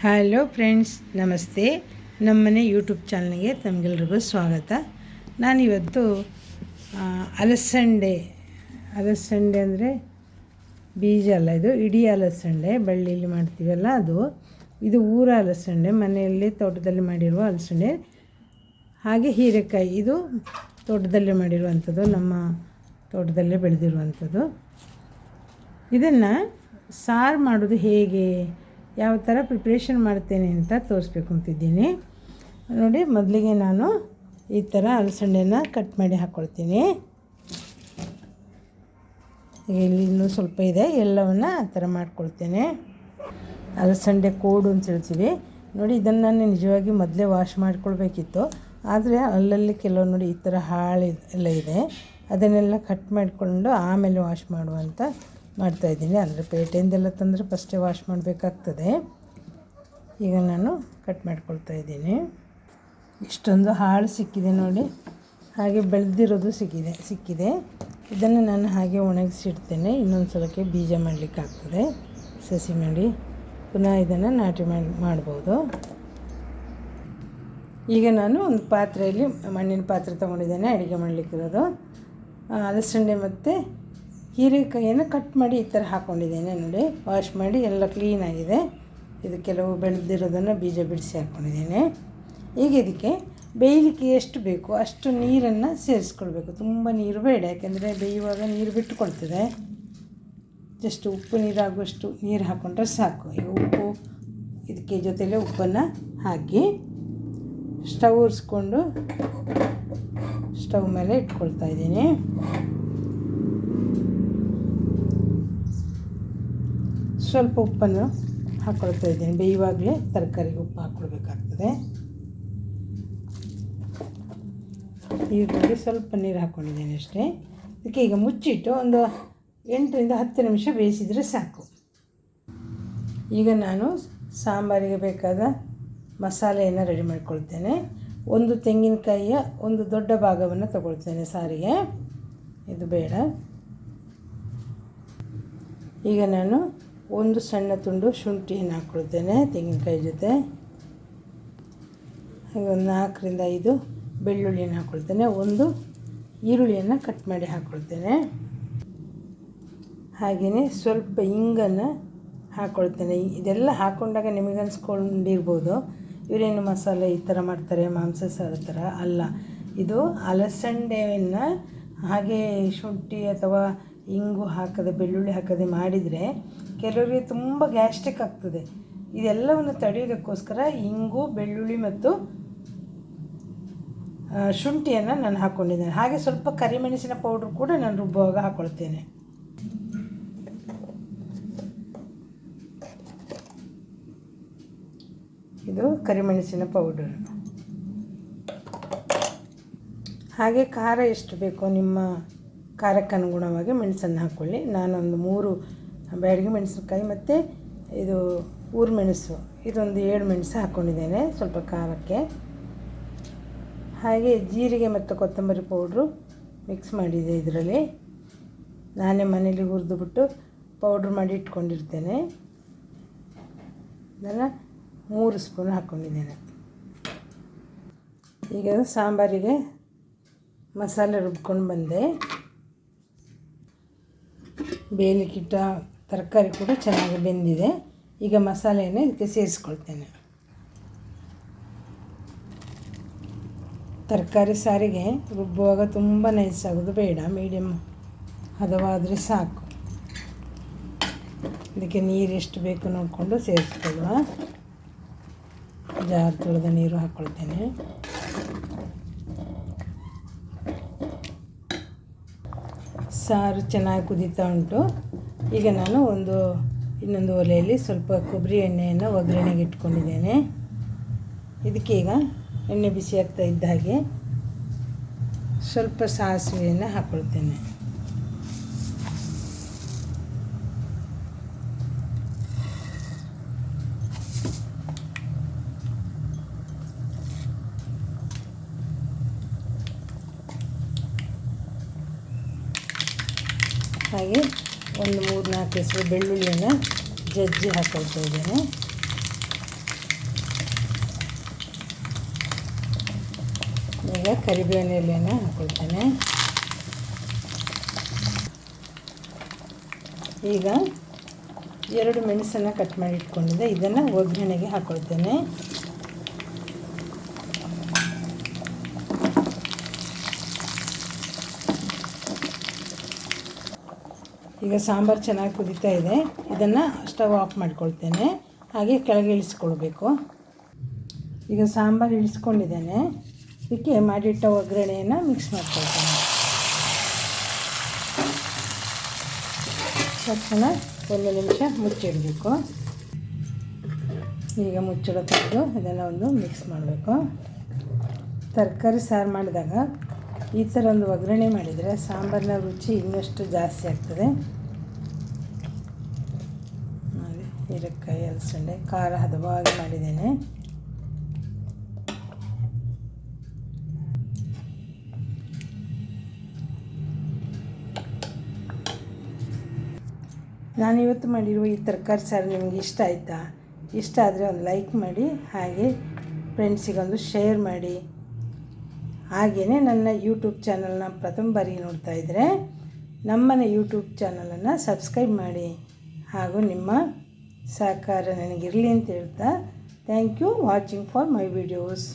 Hello friends ನಮಸ್ತೆ. ನಮ್ಮನೆ YouTube ಚಾನಲ್ಗೆ ತಮಗೆಲ್ರಿಗೂ ಸ್ವಾಗತ. ನಾನಿವತ್ತು ಅಲಸಂಡೆ. ಅಲಸಂಡೆ ಅಂದರೆ ಬೀಜ ಅಲ್ಲ ಇದು, ಇಡೀ ಅಲಸಂಡೆ ಬಳ್ಳಿಯಲ್ಲಿ ಮಾಡ್ತೀವಲ್ಲ ಅದು. ಇದು ಊರ ಅಲಸಂಡೆ, ಮನೆಯಲ್ಲಿ ತೋಟದಲ್ಲಿ ಮಾಡಿರುವ ಅಲಸಂಡೆ. ಹಾಗೆ ಹೀರೆಕಾಯಿ, ಇದು ತೋಟದಲ್ಲಿ ಮಾಡಿರುವಂಥದ್ದು, ನಮ್ಮ ತೋಟದಲ್ಲೇ ಬೆಳೆದಿರುವಂಥದ್ದು. ಇದನ್ನು ಸಾರು ಮಾಡೋದು ಹೇಗೆ? ಯಾವ ಥರ ಪ್ರಿಪ್ರೇಷನ್ ಮಾಡ್ತೇನೆ ಅಂತ ತೋರಿಸ್ಬೇಕು ಅಂತಿದ್ದೀನಿ. ನೋಡಿ, ಮೊದಲಿಗೆ ನಾನು ಈ ಥರ ಅಲಸಂಡೆನ ಕಟ್ ಮಾಡಿ ಹಾಕ್ಕೊಳ್ತೀನಿ ಈಗ ಇಲ್ಲಿ ಇನ್ನೂ ಸ್ವಲ್ಪ ಇದೆ, ಎಲ್ಲವನ್ನು ಆ ಥರ ಮಾಡ್ಕೊಳ್ತೇನೆ. ಅಲಸಂಡೆ ಕೋಡು ಅಂತ ಹೇಳ್ತೀವಿ. ನೋಡಿ, ಇದನ್ನು ನಾನು ನಿಜವಾಗಿ ಮೊದಲೇ ವಾಶ್ ಮಾಡ್ಕೊಳ್ಬೇಕಿತ್ತು. ಆದರೆ ಅಲ್ಲಲ್ಲಿ ಕೆಲವು ನೋಡಿ ಈ ಥರ ಹಾಳು ಎಲ್ಲ ಇದೆ. ಅದನ್ನೆಲ್ಲ ಕಟ್ ಮಾಡಿಕೊಂಡು ಆಮೇಲೆ ವಾಶ್ ಮಾಡುವಂತ ಮಾಡ್ತಾಯಿದ್ದೀನಿ ಅಂದರೆ ಪೇಟೆಯಿಂದೆಲ್ಲ ತಂದರೆ ಫಸ್ಟೇ ವಾಶ್ ಮಾಡಬೇಕಾಗ್ತದೆ. ಈಗ ನಾನು ಕಟ್ ಮಾಡ್ಕೊಳ್ತಾ ಇದ್ದೀನಿ. ಇಷ್ಟೊಂದು ಹಾಳು ಸಿಕ್ಕಿದೆ ನೋಡಿ. ಹಾಗೆ ಬೆಳೆದಿರೋದು ಸಿಕ್ಕಿದೆ ಸಿಕ್ಕಿದೆ. ಇದನ್ನು ನಾನು ಹಾಗೆ ಒಣಗಿಸಿಡ್ತೇನೆ. ಇನ್ನೊಂದು ಸಲಕ್ಕೆ ಬೀಜ ಮಾಡಲಿಕ್ಕಾಗ್ತದೆ. ಸಸಿ ಮಾಡಿ ಪುನಃ ಇದನ್ನು ನಾಟಿ ಮಾಡಿ, ಮಾಡ್ಬೋದು. ಈಗ ನಾನು ಒಂದು ಪಾತ್ರೆಯಲ್ಲಿ ಮಣ್ಣಿನ ಪಾತ್ರೆ ತೊಗೊಂಡಿದ್ದೇನೆ. ಅಡುಗೆ ಮಾಡಲಿಕ್ಕಿರೋದು. ಅಲಸಂಡೆ ಮತ್ತು ಹೀರೆಕಾಯಿಯನ್ನು ಕಟ್ ಮಾಡಿ ಈ ಥರ ಹಾಕ್ಕೊಂಡಿದ್ದೇನೆ ನೋಡಿ. ವಾಶ್ ಮಾಡಿ ಎಲ್ಲ ಕ್ಲೀನಾಗಿದೆ ಇದು ಕೆಲವು ಬೆಳೆದಿರೋದನ್ನು ಬೀಜ ಬಿಡಿಸಿ ಹಾಕ್ಕೊಂಡಿದ್ದೇನೆ ಈಗ ಇದಕ್ಕೆ ಬೇಯಲಿಕ್ಕೆ ಎಷ್ಟು ಬೇಕು? ಅಷ್ಟು ನೀರನ್ನು ಸೇರಿಸ್ಕೊಳ್ಬೇಕು. ತುಂಬ ನೀರು ಬೇಡ, ಯಾಕೆಂದರೆ ಬೇಯುವಾಗ ನೀರು ಬಿಟ್ಟುಕೊಳ್ತದೆ. ಜಸ್ಟ್ ಉಪ್ಪು ನೀರಾಗುವಷ್ಟು ನೀರು ಹಾಕ್ಕೊಂಡ್ರೆ ಸಾಕು. ಈಗ ಉಪ್ಪು, ಇದಕ್ಕೆ ಜೊತೆಲೇ ಉಪ್ಪನ್ನು ಹಾಕಿ ಸ್ಟವ್ ಉರಿಸ್ಕೊಂಡು ಸ್ಟವ್ ಮೇಲೆ ಇಟ್ಕೊಳ್ತಾ ಇದ್ದೀನಿ. ಸ್ವಲ್ಪ ಉಪ್ಪನ್ನು ಹಾಕ್ಕೊಳ್ತಾ ಇದ್ದೀನಿ. ಬೇಯುವಾಗಲೇ ತರಕಾರಿಗೆ ಉಪ್ಪು ಹಾಕ್ಕೊಳ್ಬೇಕಾಗ್ತದೆ ಈರುಳ್ಳಿ ಸ್ವಲ್ಪ ನೀರು ಹಾಕ್ಕೊಂಡಿದ್ದೇನೆ ಅಷ್ಟೇ. ಇದಕ್ಕೆ ಈಗ ಮುಚ್ಚಿಟ್ಟು ಒಂದು ಎಂಟರಿಂದ ಹತ್ತು ನಿಮಿಷ ಬೇಯಿಸಿದರೆ ಸಾಕು. ಈಗ ನಾನು ಸಾಂಬಾರಿಗೆ ಬೇಕಾದ ಮಸಾಲೆಯನ್ನು ರೆಡಿ ಮಾಡ್ಕೊಳ್ತೇನೆ. ಒಂದು ತೆಂಗಿನಕಾಯಿಯ ಒಂದು ದೊಡ್ಡ ಭಾಗವನ್ನು ತಗೊಳ್ತೇನೆ ಸಾರಿಗೆ. ಇದು ಬೇಡ. ಈಗ ನಾನು ಒಂದು ಸಣ್ಣ ತುಂಡು ಶುಂಠಿಯನ್ನು ಹಾಕ್ಕೊಳ್ತೇನೆ ತೆಂಗಿನಕಾಯಿ ಜೊತೆ. ಹಾಗೆ ಒಂದು ನಾಲ್ಕರಿಂದ ಐದು ಬೆಳ್ಳುಳ್ಳಿಯನ್ನು ಹಾಕ್ಕೊಳ್ತೇನೆ. ಒಂದು ಈರುಳ್ಳಿಯನ್ನು ಕಟ್ ಮಾಡಿ ಹಾಕ್ಕೊಳ್ತೇನೆ. ಹಾಗೆಯೇ ಸ್ವಲ್ಪ ಇಂಗನ್ನು ಹಾಕ್ಕೊಳ್ತೇನೆ. ಇದೆಲ್ಲ ಹಾಕ್ಕೊಂಡಾಗ ನಿಮಗೆ ಅನ್ಸ್ಕೊಂಡಿರ್ಬೋದು. ಇವರೇನು ಮಸಾಲೆ ಈ ಥರ ಮಾಡ್ತಾರೆ, ಮಾಂಸ ಸಾರು ಥರ ಅಲ್ಲ. ಇದು ಅಲಸಂಡೆಯನ್ನು ಹಾಗೆ ಶುಂಠಿ ಅಥವಾ ಇಂಗು ಹಾಕದೆ, ಬೆಳ್ಳುಳ್ಳಿ ಹಾಕದೆ ಮಾಡಿದರೆ ಕೆಲವರಿಗೆ ತುಂಬ ಗ್ಯಾಸ್ಟ್ರಿಕ್ ಆಗ್ತದೆ. ಇದೆಲ್ಲವನ್ನು ತಡೆಯೋದಕ್ಕೋಸ್ಕರ ಇಂಗು, ಬೆಳ್ಳುಳ್ಳಿ ಮತ್ತು ಶುಂಠಿಯನ್ನು ನಾನು ಹಾಕ್ಕೊಂಡಿದ್ದೇನೆ ಹಾಗೆ ಸ್ವಲ್ಪ ಕರಿಮೆಣಸಿನ ಪೌಡ್ರ್ ಕೂಡ ನಾನು ರುಬ್ಬುವಾಗ ಹಾಕ್ಕೊಳ್ತೇನೆ ಇದು ಕರಿಮೆಣಸಿನ ಪೌಡರ್. ಹಾಗೆ ಖಾರ ಎಷ್ಟು ಬೇಕೋ ನಿಮ್ಮ ಖಾರಕ್ಕೆ ಅನುಗುಣವಾಗಿ ಮೆಣಸನ್ನು ಹಾಕ್ಕೊಳ್ಳಿ ನಾನೊಂದು ಮೂರು ಬ್ಯಾಡಗಿ ಮೆಣಸಿನ್ಕಾಯಿ ಮತ್ತು ಇದು ಊರು ಮೆಣಸು. ಇದೊಂದು ಏಳು ಮೆಣಸು ಹಾಕ್ಕೊಂಡಿದ್ದೇನೆ ಸ್ವಲ್ಪ ಖಾರಕ್ಕೆ. ಹಾಗೆ ಜೀರಿಗೆ ಮತ್ತು ಕೊತ್ತಂಬರಿ ಪೌಡ್ರು ಮಿಕ್ಸ್ ಮಾಡಿದೆ ಇದರಲ್ಲಿ. ನಾನೇ ಮನೇಲಿ ಹುರಿದುಬಿಟ್ಟು ಪೌಡ್ರ್ ಮಾಡಿ ಇಟ್ಕೊಂಡಿರ್ತೇನೆ. ಇದನ್ನು ಮೂರು ಸ್ಪೂನ್ ಹಾಕ್ಕೊಂಡಿದ್ದೇನೆ ಈಗ ಸಾಂಬಾರಿಗೆ ಮಸಾಲೆ ರುಬ್ಕೊಂಡು ಬಂದೆ. ಬೇಯಲಿಕ್ಕಿಟ್ಟ ತರಕಾರಿ ಕೂಡ ಚೆನ್ನಾಗಿ ಬೆಂದಿದೆ. ಈಗ ಮಸಾಲೆಯನ್ನು ಇದಕ್ಕೆ ಸೇರಿಸ್ಕೊಳ್ತೇನೆ. ತರಕಾರಿ ಸಾರಿಗೆ ರುಬ್ಬುವಾಗ ತುಂಬ ನೈಸ್ ಆಗೋದು ಬೇಡ ಮೀಡಿಯಮ್ ಹದವಾದರೆ ಸಾಕು. ಇದಕ್ಕೆ ನೀರು ಎಷ್ಟು ಬೇಕು ನೋಡಿಕೊಂಡು ಸೇರಿಸ್ಕೊಳ್ಳುವ. ಜಾರ್ ತೊಳೆದ ನೀರು ಹಾಕ್ಕೊಳ್ತೇನೆ ಸಾರು ಚೆನ್ನಾಗಿ ಕುದೀತಾ ಉಂಟು. ಈಗ ನಾನು ಒಂದು ಇನ್ನೊಂದು ಒಲೆಯಲ್ಲಿ ಸ್ವಲ್ಪ ಕೊಬ್ಬರಿ ಎಣ್ಣೆಯನ್ನು ಒಗ್ಗರಣೆಗೆ ಇಟ್ಕೊಂಡಿದ್ದೇನೆ. ಇದಕ್ಕೆ ಈಗ ಎಣ್ಣೆ ಬಿಸಿ ಆಗ್ತಾ ಇದ್ದ ಹಾಗೆ ಸ್ವಲ್ಪ ಸಾಸಿವೆಯನ್ನು ಹಾಕ್ಕೊಳ್ತೇನೆ ಹಾಗೆ ಒಂದು ಮೂರು ನಾಲ್ಕು ಹೆಸರು ಬೆಳ್ಳುಳ್ಳಿಯನ್ನು ಜಜ್ಜಿ ಹಾಕೊಳ್ತಾ ಇದ್ದೇನೆ. ಈಗ ಕರಿಬೇವಿನ ಎಲೆಯನ್ನು ಹಾಕೊಳ್ತೇನೆ. ಈಗ ಎರಡು ಮೆಣಸನ್ನು ಕಟ್ ಮಾಡಿ ಇಟ್ಕೊಂಡಿದ್ದೆ. ಇದನ್ನು ಒಗ್ಗರಣೆಗೆ ಹಾಕೊಳ್ತೇನೆ. ಈಗ ಸಾಂಬಾರು ಚೆನ್ನಾಗಿ ಕುದೀತಾ ಇದೆ. ಇದನ್ನು ಸ್ಟವ್ ಆಫ್ ಮಾಡ್ಕೊಳ್ತೇನೆ. ಹಾಗೆ ಕೆಳಗೆ ಇಳಿಸ್ಕೊಳ್ಬೇಕು. ಈಗ ಸಾಂಬಾರು ಇಳಿಸ್ಕೊಂಡಿದ್ದೇನೆ. ಇದಕ್ಕೆ ಮಾಡಿಟ್ಟ ಒಗ್ಗರಣೆಯನ್ನು ಮಿಕ್ಸ್ ಮಾಡ್ಕೊಳ್ತೇನೆ. ತಕ್ಷಣ ಒಂದು ನಿಮಿಷ ಮುಚ್ಚಿಡಬೇಕು. ಈಗ ಮುಚ್ಚಳ ತೆಗೆದು ಇದೆಲ್ಲ ಒಂದು ಮಿಕ್ಸ್ ಮಾಡಬೇಕು. ತರಕಾರಿ ಸಾರು ಮಾಡಿದಾಗ ಈ ಥರ ಒಂದು ಒಗ್ಗರಣೆ ಮಾಡಿದರೆ ಸಾಂಬಾರಿನ ರುಚಿ ಇನ್ನಷ್ಟು ಜಾಸ್ತಿ ಆಗ್ತದೆ. ಹೀರೆಕಾಯಿ ಅಲಸಂಡೆ ಖಾರ ಹದವಾಗಿ ಮಾಡಿದ್ದೇನೆ. ನಾನಿವತ್ತು ಮಾಡಿರುವ ಈ ತರಕಾರಿ ಸಾರು ನಿಮಗೆ ಇಷ್ಟ ಆಯಿತಾ? ಇಷ್ಟ ಆದರೆ ಒಂದು ಲೈಕ್ ಮಾಡಿ, ಹಾಗೆ ಫ್ರೆಂಡ್ಸಿಗೊಂದು ಶೇರ್ ಮಾಡಿ. ಹಾಗೆಯೇ ನನ್ನ ಯೂಟ್ಯೂಬ್ ಚಾನಲ್ನ ಪ್ರಥಮ ಬಾರಿಗೆ ನೋಡ್ತಾ ಇದ್ದರೆ ನಮ್ಮನೆ ಯೂಟ್ಯೂಬ್ ಚಾನಲನ್ನು ಸಬ್ಸ್ಕ್ರೈಬ್ ಮಾಡಿ ಹಾಗೂ ನಿಮ್ಮ ಸಹಕಾರ ನನಗಿರಲಿ ಅಂತ ಹೇಳ್ತಾ thank you watching for my videos